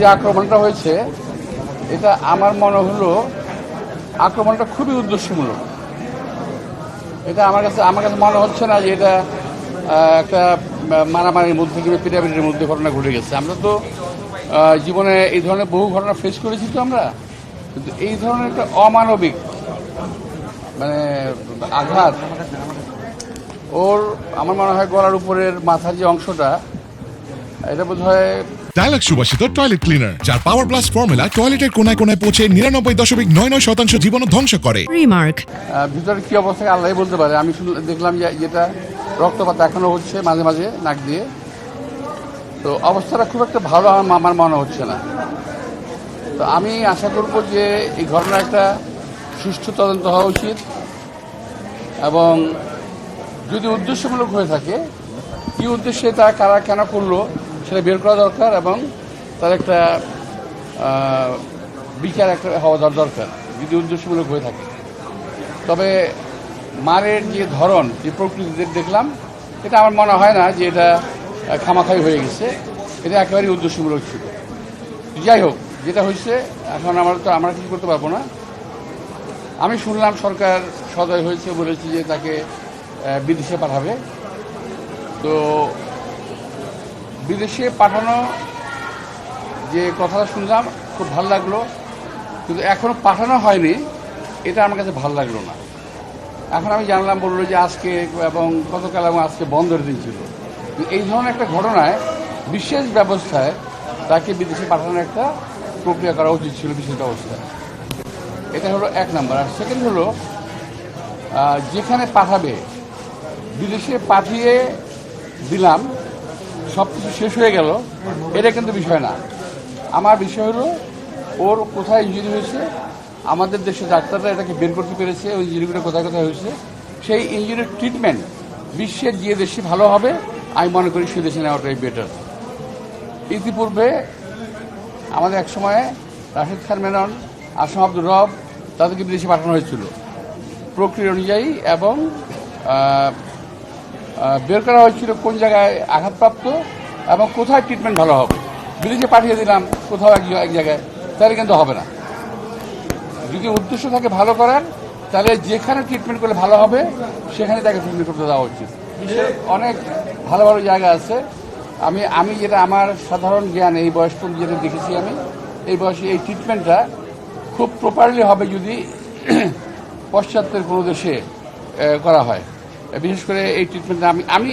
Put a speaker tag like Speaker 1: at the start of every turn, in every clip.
Speaker 1: যে আক্রমণটা হয়েছে, এটা আমার মনে হলো আক্রমণটা খুবই উদ্দেশ্যমূলক। এটা আমার কাছে আমার কাছে মনে হচ্ছে না যে এটা একটা মারামারির মধ্যে কিংবা পিটাপিটির মধ্যে ঘটনা ঘটে গেছে। আমরা তো জীবনে এই ধরনের বহু ঘটনা ফেস করেছি তো আমরা। কিন্তু এই ধরনের একটা অমানবিক মানে আঘাত, ওর, আমার মনে হয়, গলার উপরের মাথার যে অংশটা, এটা বোধ হয়
Speaker 2: ডায়ালগ সুবাসিত টয়লেট ক্লিনার যার পাওয়ার প্লাস ফর্মুলা টয়লেটের কোনায় কোনায় পৌঁছে নিরানব্বই দশমিক নয় নয় শতাংশ জীবন ধ্বংস করে.
Speaker 1: আহ, ভিতরে কি অবস্থা আল্লাহ বলতে পারে। আমি দেখলাম যে যেটা রক্তপাত এখনও হচ্ছে মাঝে মাঝে নাক দিয়ে। তো অবস্থাটা খুব একটা ভালো আমার আমার মনে হচ্ছে না। তো আমি আশা করব যে এই ঘটনা একটা সুষ্ঠু তদন্ত হওয়া উচিত এবং যদি উদ্দেশ্যমূলক হয়ে থাকে কি উদ্দেশ্যে তারা কারা কেন করল সেটা বের করা দরকার এবং তার একটা বিচার একটা হওয়া দর- দরকার, যদি উদ্দেশ্যমূলক হয়ে থাকে। তবে মারের যে ধরন, যে প্রকৃতিতে দেখলাম, এটা আমার মনে হয় না যে এটা খামাখাই হয়ে গেছে। এটা একেবারেই উদ্দেশ্যমূলক ছিল। যাই হোক, যেটা হয়েছে, এখন আমার তো, আমরা কিছু করতে পারব না। আমি শুনলাম সরকার সদয় হয়েছে, বলেছে যে তাকে বিদেশে পাঠাবে। তো বিদেশে পাঠানো যে কথাটা শুনলাম, খুব ভালো লাগল। কিন্তু এখনও পাঠানো হয়নি, এটা আমার কাছে ভালো লাগল না। এখন আমি জানলাম বলল যে আজকে এবং গতকাল এবং আজকে বন্ধের দিন ছিল। এই ধরনের একটা ঘটনায় বিশেষ ব্যবস্থায় তাকে বিদেশে পাঠানোর একটা প্রক্রিয়া করা উচিত ছিল বিশেষ ব্যবস্থায় এটা হলো এক নম্বর। আর সেকেন্ড হলো যেখানে পাঠাবে, বিদেশে পাঠিয়ে দিলাম সব কিছু শেষ হয়ে গেল, এটা কিন্তু বিষয় না। আমার বিষয় হলো, ওর কোথায় ইঞ্জুরি হয়েছে, আমাদের দেশে ডাক্তাররা এটাকে বের করতে পেরেছে, ওই ইঞ্জুরিগুলো কোথায় কোথায় হয়েছে। সেই ইঞ্জুরির ট্রিটমেন্ট বিশ্বের যে দেশে ভালো হবে, আমি মনে করি সে দেশে নেওয়াটাই বেটার ইতিপূর্বে আমাদের এক সময়ে রাশেদ খান মেনন আসম আব্দুর রব তাদেরকে বিদেশে পাঠানো হয়েছিল। প্রক্রিয়া অনুযায়ী এবং বের করা হয়েছিল কোন জায়গায় আঘাতপ্রাপ্ত এবং কোথায় ট্রিটমেন্ট ভালো হবে? বিদেশে পাঠিয়ে দিলাম, কোথাও এক জায়গায় তাহলে কিন্তু হবে না। যদি উদ্দেশ্য থাকে ভালো করার, তাহলে যেখানে ট্রিটমেন্ট করলে ভালো হবে, সেখানে তাকে ট্রিটমেন্ট করতে দেওয়া উচিত। বিশ্বের অনেক ভালো ভালো জায়গা আছে। আমি আমি যেটা আমার সাধারণ জ্ঞান, এই বয়স পর্যন্ত যেটা দেখেছি আমি, এই বয়সে এই ট্রিটমেন্টটা খুব প্রপারলি হবে যদি পশ্চাত্যের কোনো দেশে করা হয়। বিশেষ করে এই ট্রিটমেন্টটা আমি আমি,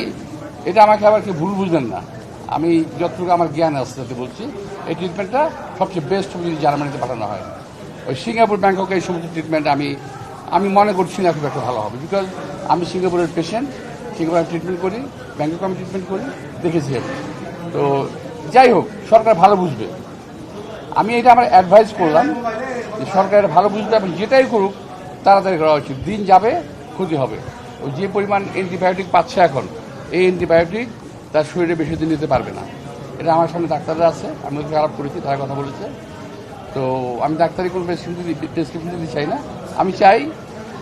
Speaker 1: এটা আমাকে আবার কেউ ভুল বুঝবেন না। আমি যতটুকু আমার জ্ঞান আছে তাতে বলছি, এই ট্রিটমেন্টটা সবচেয়ে বেস্ট যদি জার্মানিতে পাঠানো হয়। ওই সিঙ্গাপুর, ব্যাংককে এই সমস্ত ট্রিটমেন্ট আমি আমি মনে করছি না খুব একটা ভালো হবে। বিকজ আমি সিঙ্গাপুরের পেশেন্ট সিঙ্গাপুরে ট্রিটমেন্ট করি, ব্যাংকক আমি ট্রিটমেন্ট করি, দেখেছি আমি। তো যাই হোক, সরকার ভালো বুঝবে। আমি এটা আমার অ্যাডভাইস করলাম, যে সরকার ভালো বুঝবে এবং যেটাই করুক, তাড়াতাড়ি করা উচিত। দিন যাবে, ক্ষতি হবে। ওই যে পরিমাণ অ্যান্টিবায়োটিক পাচ্ছে এখন, এই অ্যান্টিবায়োটিক তার শরীরে বেশি দিন নিতে পারবে না। এটা আমার সামনে ডাক্তাররা আছে, আমি খারাপ করেছি, তারা কথা বলেছে। তো আমি ডাক্তারি কোনো প্রেসক্রিপশন প্রেসক্রিপশন দিতে চাই না। আমি চাই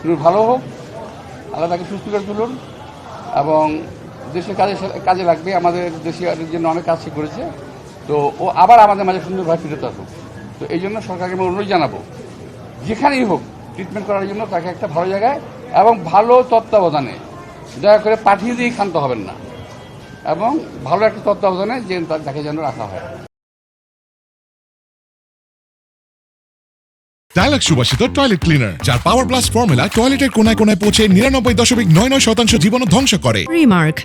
Speaker 1: তুমি ভালো হোক, আল্লাহ তাকে সুস্থ করে তুলুন, এবং দেশের কাজে কাজে লাগবে, আমাদের দেশের জন্য অনেক কাজ করেছে। তো ও আবার আমাদের মাঝে সুন্দরভাবে ফিরত আসুক। তো এই জন্য সরকারকে আমি অনুরোধ জানাব, যেখানেই হোক ট্রিটমেন্ট করার জন্য তাকে একটা ভালো জায়গায় এবং ভালো তত্ত্বাবধানে দয়া করে পাঠিয়ে দিয়ে ক্ষান্ত হবেন না এবং ভালো একটা তত্ত্বাবধানে যে তাকে যেন রাখা হয়
Speaker 2: ডায়ালগ সুবাসিত টয়লেট ক্লিনার যার পাওয়ার প্লাস ফর্মুলা টয়লেটের কোনায় কোনায় পৌঁছে নিরানব্বই দশমিক নয় নয় শতাংশ জীবন ধ্বংস করে
Speaker 3: Remark.